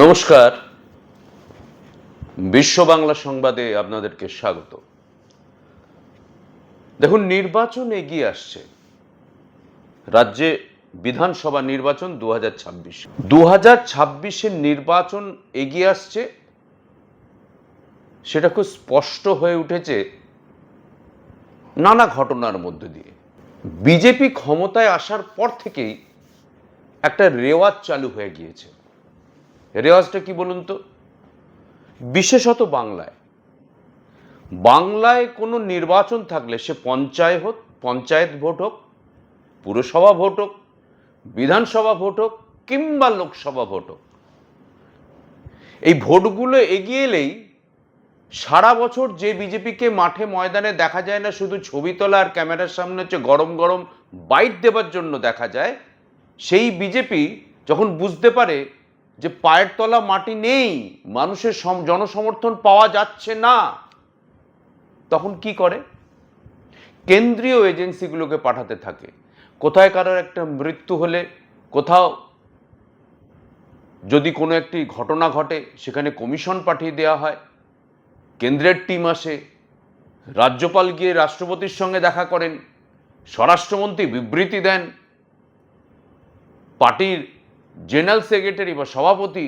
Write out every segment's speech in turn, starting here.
নমস্কার। বিশ্ব বাংলা সংবাদে আপনাদেরকে স্বাগত। দেখুন, নির্বাচন এগিয়ে আসছে। রাজ্যে বিধানসভা নির্বাচন দু হাজার ছাব্বিশ। দু হাজার ছাব্বিশের নির্বাচন এগিয়ে আসছে। সেটা খুব স্পষ্ট হয়ে উঠেছে নানা ঘটনার মধ্যে দিয়ে। বিজেপি ক্ষমতায় আসার পর থেকেই একটা রেওয়াজ চালু হয়ে গিয়েছে। রেওয়াজটা কি বলুন তো? বিশেষত বাংলায়। বাংলায় কোনো নির্বাচন থাকলে সে পঞ্চায়েত হোক, পঞ্চায়েত ভোট হোক, পুরসভা ভোট হোক, বিধানসভা ভোট হোক, কিংবা লোকসভা ভোট হোক, এই ভোটগুলো এগিয়ে এলেই সারা বছর যে বিজেপিকে মাঠে ময়দানে দেখা যায় না, শুধু ছবি তোলা আর ক্যামেরার সামনে হচ্ছে গরম গরম বাইট দেবার জন্য দেখা যায়, সেই বিজেপি যখন বুঝতে পারে যে পায়ের তলা মাটি নেই, মানুষের জনসমর্থন পাওয়া যাচ্ছে না। তখন কি করে? কেন্দ্রীয় এজেন্সিগুলোকে পাঠাতে থাকে। কোথায় কারোর একটা মৃত্যু হলে, কোথাও যদি কোনো একটি ঘটনা ঘটে, সেখানে কমিশন পাঠিয়ে দেওয়া হয়। কেন্দ্রের টিম আসে, রাজ্যপাল গিয়ে রাষ্ট্রপতির সঙ্গে দেখা করেন, স্বরাষ্ট্রমন্ত্রী বিবৃতি দেন, পার্টির জেনারেল সেক্রেটারি বা সভাপতি,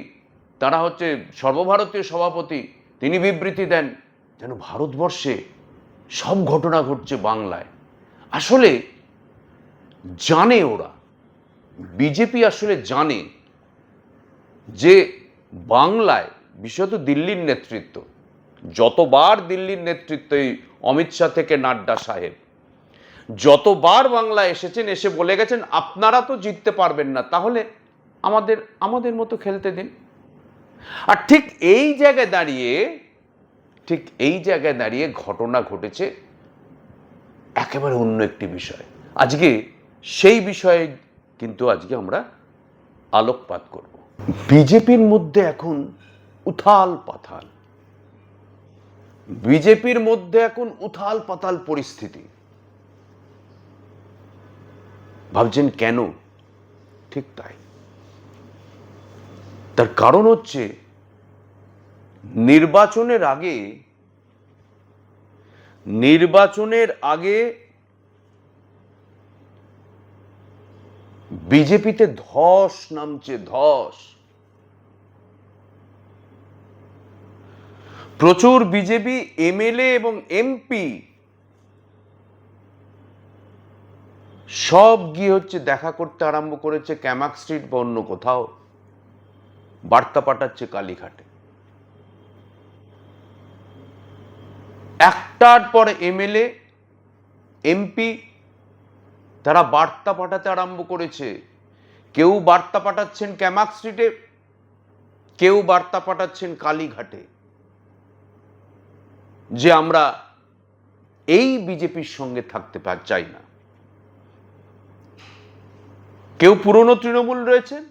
তারা হচ্ছে সর্বভারতীয় সভাপতি, তিনি বিবৃতি দেন যেন ভারতবর্ষে সব ঘটনা ঘটছে বাংলায়। আসলে জানে ওরা, বিজেপি আসলে জানে যে বাংলায়, বিশেষত দিল্লির নেতৃত্ব, যতবার দিল্লির নেতৃত্ব এই অমিত শাহ থেকে নাড্ডা সাহেব, যতবার বাংলা এসেছেন, এসে বলে গেছেন, আপনারা তো জিততে পারবেন না। তাহলে আমাদের আমাদের মতো খেলতে দিন। আর ঠিক এই জায়গায় দাঁড়িয়ে, ঠিক এই জায়গায় দাঁড়িয়ে ঘটনা ঘটেছে একেবারে অন্য একটি বিষয়। আজকে সেই বিষয়ে কিন্তু আজকে আমরা আলোকপাত করব। বিজেপির মধ্যে এখন উথাল পাথাল। বিজেপির মধ্যে এখন উথাল পাতাল পরিস্থিতি। ভাবছেন কেন? ঠিক তাই। তার কারণ হচ্ছে নির্বাচনের আগে নির্বাচনের আগে বিজেপিতে ধস নামছে, ধস। প্রচুর বিজেপি, এমএলএ এবং এমপি সব গিয়ে হচ্ছে দেখা করতে আরম্ভ করেছে ক্যামাক স্ট্রিট বা অন্য কোথাও। বার্তা পাঠাচ্ছে কালীঘাটে। একটার পর এমএলএ এমপি তারা বার্তা পাঠাতে আরম্ভ করেছে। কেউ বার্তা পাঠাচ্ছেন ক্যামাক স্ট্রিটে, কেউ বার্তা পাঠাচ্ছেন কালীঘাটে। যে আমরা এই বিজেপির সঙ্গে থাকতে চাই না। কেউ পুরনো তৃণমূল রয়েছেন?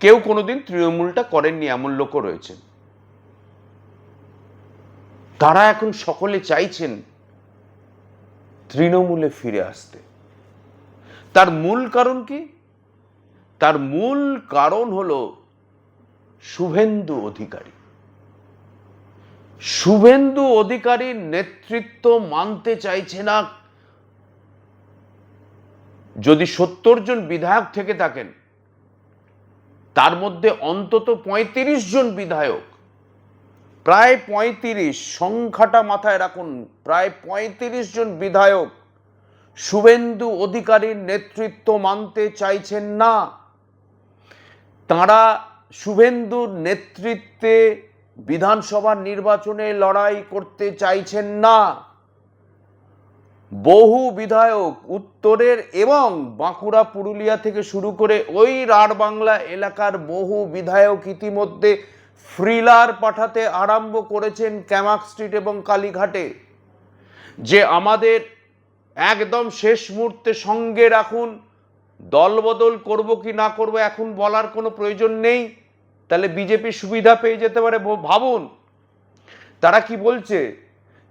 কেউ কোনোদিন তৃণমূলটা করেননি, এমন লোকও রয়েছেন। তারা এখন সকলে চাইছেন তৃণমূলে ফিরে আসতে। তার মূল কারণ কি? তার মূল কারণ হল শুভেন্দু অধিকারী। শুভেন্দু অধিকারীর নেতৃত্ব মানতে চাইছে না। যদি সত্তর জন বিধায়ক থেকে থাকেন তার মধ্যে অন্তত ৩৫ জন বিধায়ক। প্রায় পঁয়ত্রিশ, সংখ্যাটা মাথায় রাখুন, প্রায় ৩৫ জন বিধায়ক শুভেন্দু অধিকারীর নেতৃত্ব মানতে চাইছেন না। তারা শুভেন্দুর নেতৃত্বে বিধানসভা নির্বাচনে লড়াই করতে চাইছেন না। বহু বিধায়ক উত্তরের এবং বাঁকুড়া, পুরুলিয়া থেকে শুরু করে ওই রাঢ় বাংলা এলাকার বহু বিধায়ক ইতিমধ্যে ফ্রিলার পাঠাতে আরম্ভ করেছেন ক্যামাক স্ট্রিট এবং কালীঘাটে। যে আমাদের একদম শেষ মুহূর্তে সঙ্গে রাখুন, দলবদল করব কি না করব এখন বলার কোনো প্রয়োজন নেই। তাহলে বিজেপি সুবিধা পেয়ে যেতে পারে ভাবুন। তারা কি বলছে?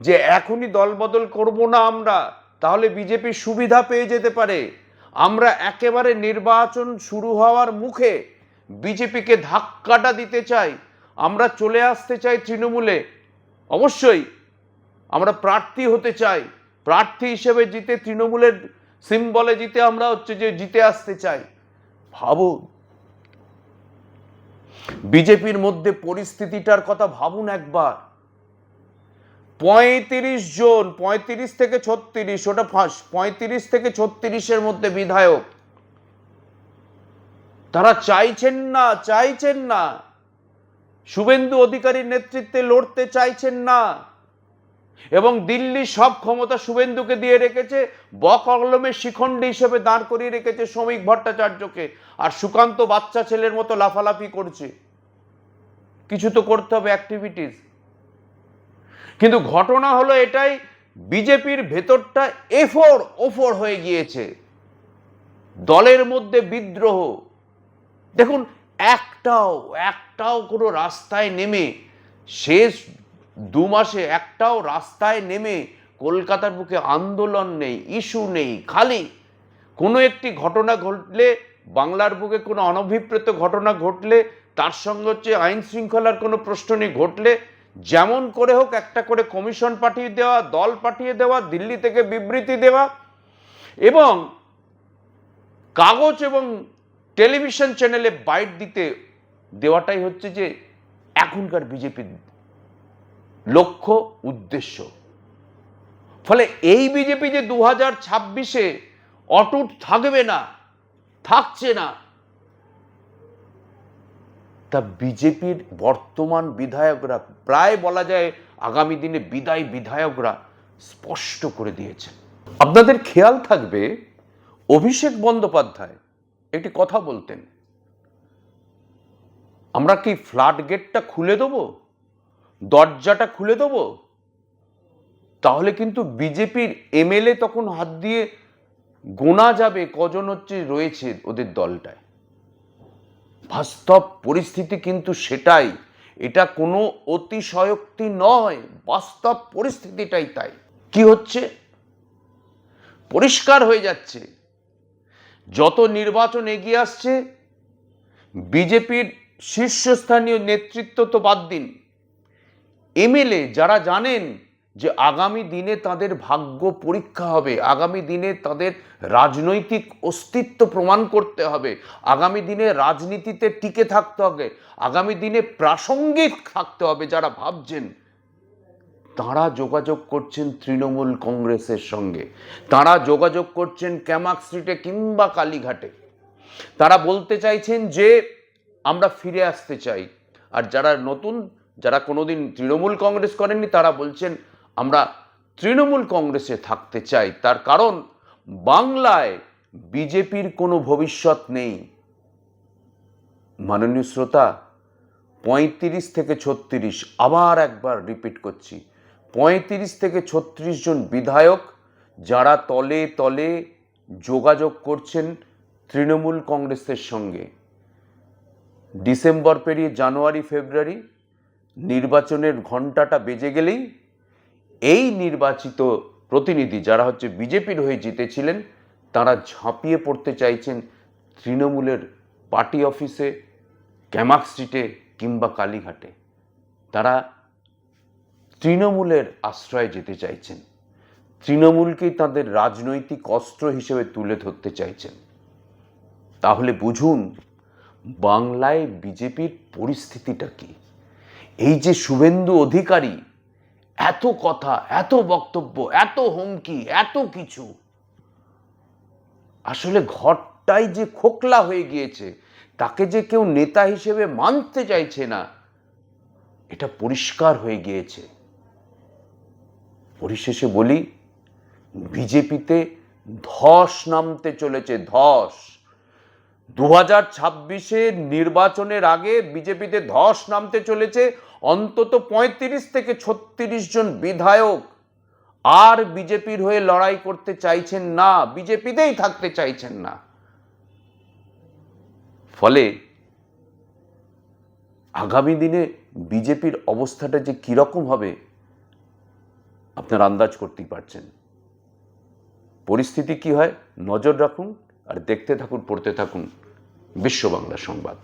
যে এখনই দলবদল করব না আমরা, তাহলে বিজেপি সুবিধা পেয়ে যেতে পারে। আমরা একেবারে নির্বাচন শুরু হওয়ার মুখে বিজেপিকে ধাক্কাটা দিতে চাই। আমরা চলে আসতে চাই তৃণমূলে। অবশ্যই আমরা প্রার্থী হতে চাই। প্রার্থী হিসেবে জিতে তৃণমূলের সিম্বলে জিতে আমরা হচ্ছে যে জিতে আসতে চাই। ভাবুন। বিজেপির মধ্যে পরিস্থিতিটার কথা ভাবুন একবার। পঁয়ত্রিশ জন, পঁয়ত্রিশ থেকে ছত্রিশ, ওটা ফাঁস, পঁয়ত্রিশ থেকে ছত্রিশের মধ্যে বিধায়ক। তারা চাইছেন না চাইছেন না। শুভেন্দু অধিকারীর নেতৃত্বে লড়তে চাইছেন না। এবং দিল্লি সব ক্ষমতা শুভেন্দুকে দিয়ে রেখেছে বকলমের শিখণ্ডী হিসেবে দাঁড় করিয়ে রেখেছে শ্রমিক ভট্টাচার্যকে। আর সুকান্ত বাচ্চা ছেলের মতো লাফালাফি করছে। কিছু তো করতে হবে অ্যাক্টিভিটিস কিন্তু ঘটনা হলো এটাই, বিজেপির ভেতরটা এফোর ওফোর হয়ে গিয়েছে। দলের মধ্যে বিদ্রোহ। দেখুন, একটাও একটাও কোনো রাস্তায় নেমে, শেষ দু মাসে একটাও রাস্তায় নেমে কলকাতার বুকে আন্দোলন নেই, ইস্যু নেই, খালি। কোনো একটি ঘটনা ঘটলে, বাংলার বুকে কোনো অনভিপ্রেত ঘটনা ঘটলে, তার সঙ্গে হচ্ছে আইন শৃঙ্খলার কোনো প্রশ্ন নেই ঘটলে যেমন করে হোক একটা করে কমিশন পাঠিয়ে দেওয়া, দল পাঠিয়ে দেওয়া, দিল্লি থেকে বিবৃতি দেওয়া এবং কাগজ এবং টেলিভিশন চ্যানেলে বাইট দিতে দেওয়াটাই হচ্ছে যে এখনকার বিজেপির লক্ষ্য, উদ্দেশ্য। ফলে এই বিজেপি যে দু হাজার ছাব্বিশে অটুট থাকবে না, থাকছে না তা বিজেপির বর্তমান বিধায়করা প্রায় বলা যায় আগামী দিনে বিদায় বিধায়করা স্পষ্ট করে দিয়েছেন আপনাদের খেয়াল থাকবে, অভিষেক বন্দ্যোপাধ্যায় একটি কথা বলতেন, আমরা কি ফ্ল্যাট গেটটা খুলে দেবো? দরজাটা খুলে দেবো? তাহলে কিন্তু বিজেপির এমএলএ তখন হাত দিয়ে গোনা যাবে কজন হচ্ছে রয়েছে ওদের দলটায়। বাস্তব পরিস্থিতি কিন্তু সেটাই। এটা কোনো অতিশয়োক্তি নয়, বাস্তব পরিস্থিতিটাই তাই। কি হচ্ছে? পরিষ্কার হয়ে যাচ্ছে। যত নির্বাচন এগিয়ে আসছে, বিজেপির শীর্ষস্থানীয় নেতৃত্ব তো বাদ দিন। এমএলএ যারা জানেন যে আগামী দিনে তাদের ভাগ্য পরীক্ষা হবে, আগামী দিনে তাদের রাজনৈতিক অস্তিত্ব প্রমাণ করতে হবে, আগামী দিনে রাজনীতিতে টিকে থাকতে হবে, আগামী দিনে প্রাসঙ্গিক থাকতে হবে যারা ভাবছেন। তারা যোগাযোগ করছেন তৃণমূল কংগ্রেসের সঙ্গে, তারা যোগাযোগ করছেন ক্যামাক স্ট্রিটে কিংবা কালীঘাটে। তারা বলতে চাইছেন যে, আমরা ফিরে আসতে চাই। আর যারা নতুন, যারা কোনোদিন তৃণমূল কংগ্রেস করেননি, তারা বলছেন আমরা তৃণমূল কংগ্রেসে থাকতে চাই। তার কারণ, বাংলায় বিজেপির কোনো ভবিষ্যৎ নেই। মাননীয় শ্রোতা, পঁয়ত্রিশ থেকে ছত্রিশ, আবার একবার রিপিট করছি, পঁয়ত্রিশ থেকে ছত্রিশ জন বিধায়ক যারা তলে তলে যোগাযোগ করছেন তৃণমূল কংগ্রেসের সঙ্গে। ডিসেম্বর পেরিয়ে জানুয়ারি, ফেব্রুয়ারি, নির্বাচনের ঘন্টাটা বেজে গেলেই এই নির্বাচিত প্রতিনিধি যারা হচ্ছে বিজেপির হয়ে জিতেছিলেন, তারা ঝাঁপিয়ে পড়তে চাইছেন তৃণমূলের পার্টি অফিসে, ক্যামাক স্ট্রিটে কিংবা কালীঘাটে। তারা তৃণমূলের আশ্রয়ে যেতে চাইছেন। তৃণমূলকেই তাদের রাজনৈতিক অস্ত্র হিসেবে তুলে ধরতে চাইছেন। তাহলে বুঝুন, বাংলায় বিজেপির পরিস্থিতিটা কি? এই যে শুভেন্দু অধিকারী এত কথা, এত বক্তব্য, এত হুমকি, এত কিছু। আসলে ঘরটাই যে খোকলা হয়ে গিয়েছে, তাকে যে কেউ নেতা হিসেবে মানতে চাইছে না, এটা পরিষ্কার হয়ে গিয়েছে। পরিশেষে বলি, বিজেপিতে ধস নামতে চলেছে, ধস। দু হাজার ছাব্বিশের নির্বাচনের আগে বিজেপিতে ধস নামতে চলেছে অন্তত পঁয়ত্রিশ থেকে ছত্রিশ জন বিধায়ক আর বিজেপির হয়ে লড়াই করতে চাইছেন না, বিজেপিতেই থাকতে চাইছেন না। ফলে আগামী দিনে বিজেপির অবস্থাটা যে কীরকম হবে, আপনার আন্দাজ করতেই পারছেন। পরিস্থিতি কি হয়? নজর রাখুন আর দেখতে থাকুন, পড়তে থাকুন বিশ্ব বাংলা সংবাদ।